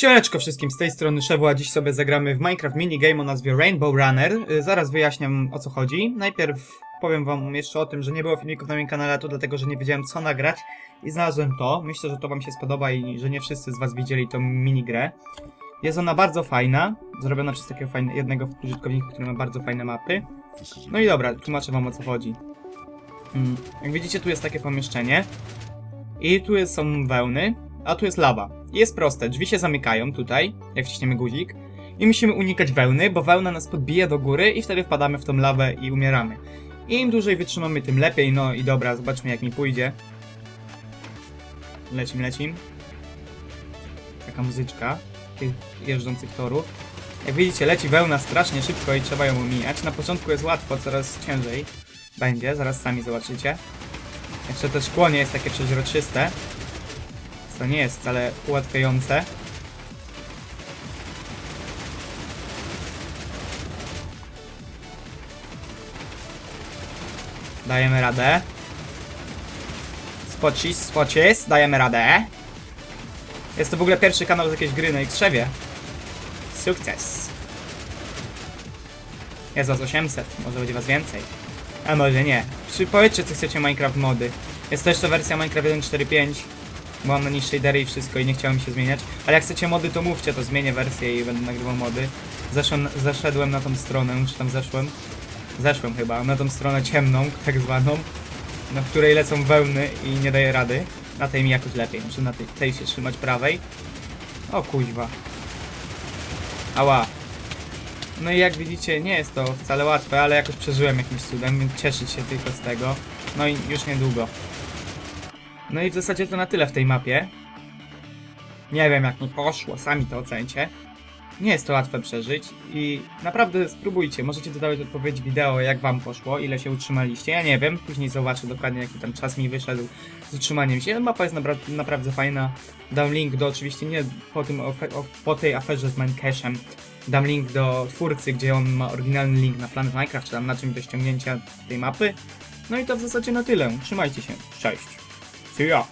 Siemaneczko wszystkim, z tej strony Szewu, a dziś sobie zagramy w Minecraft minigame o nazwie Rainbow Runner. Y, Zaraz wyjaśniam o co chodzi. Najpierw powiem wam jeszcze o tym, że nie było filmików na moim kanale, to dlatego, że nie wiedziałem co nagrać i znalazłem to. Myślę, że to wam się spodoba i że nie wszyscy z was widzieli tą minigrę. Jest ona bardzo fajna, zrobiona przez takiego fajne, jednego użytkownika, który ma bardzo fajne mapy. No i dobra, tłumaczę wam o co chodzi. Mm, Jak widzicie, tu jest takie pomieszczenie i tu są wełny, a tu jest lawa. Jest proste, drzwi się zamykają tutaj, jak wciśniemy guzik. I musimy unikać wełny, bo wełna nas podbija do góry i wtedy wpadamy w tą lawę i umieramy. I im dłużej wytrzymamy, tym lepiej. No i dobra, zobaczmy jak mi pójdzie. Lecim, lecim. Taka muzyczka tych jeżdżących torów. Jak widzicie, leci wełna strasznie szybko i trzeba ją omijać. Na początku jest łatwo, coraz ciężej będzie, zaraz sami zobaczycie. Jeszcze to szkło nie jest takie przeźroczyste. To nie jest wcale ułatwiające. Dajemy radę. Spocis, spocis, dajemy radę. Jest to w ogóle pierwszy kanał z jakiejś gry na X-Trzewie. Sukces. Jest was 800, może będzie was więcej. A może nie. Powiedzcie co chcecie Minecraft mody. Jest to jeszcze wersja Minecraft 1.4.5. Mam na niej shadery i wszystko i nie chciałem się zmieniać. Ale jak chcecie mody to mówcie, to zmienię wersję i będę nagrywał mody. Zeszłem, zeszedłem na tą stronę, czy tam zeszłem? Zeszłem chyba, na tą stronę ciemną, tak zwaną. Na której lecą wełny i nie daje rady. Na tej mi jakoś lepiej, muszę na tej, tej się trzymać prawej. O kuźwa. Ała. No i jak widzicie, nie jest to wcale łatwe, ale jakoś przeżyłem jakimś cudem, więc cieszyć się tylko z tego. No i już niedługo. No i w zasadzie to na tyle w tej mapie. Nie wiem jak mi poszło, sami to ocencie. Nie jest to łatwe przeżyć i naprawdę spróbujcie. Możecie dodawać odpowiedź wideo, jak wam poszło, ile się utrzymaliście. Ja nie wiem, później zobaczę dokładnie, jaki tam czas mi wyszedł z utrzymaniem się. Mapa jest napra naprawdę fajna. Dam link do, oczywiście nie po, tym, po tej aferze z Minecraftem. Dam link do twórcy, gdzie on ma oryginalny link na Planet Minecraft, czy tam na czymś do ściągnięcia tej mapy. No i to w zasadzie na tyle. Trzymajcie się. Cześć. 需要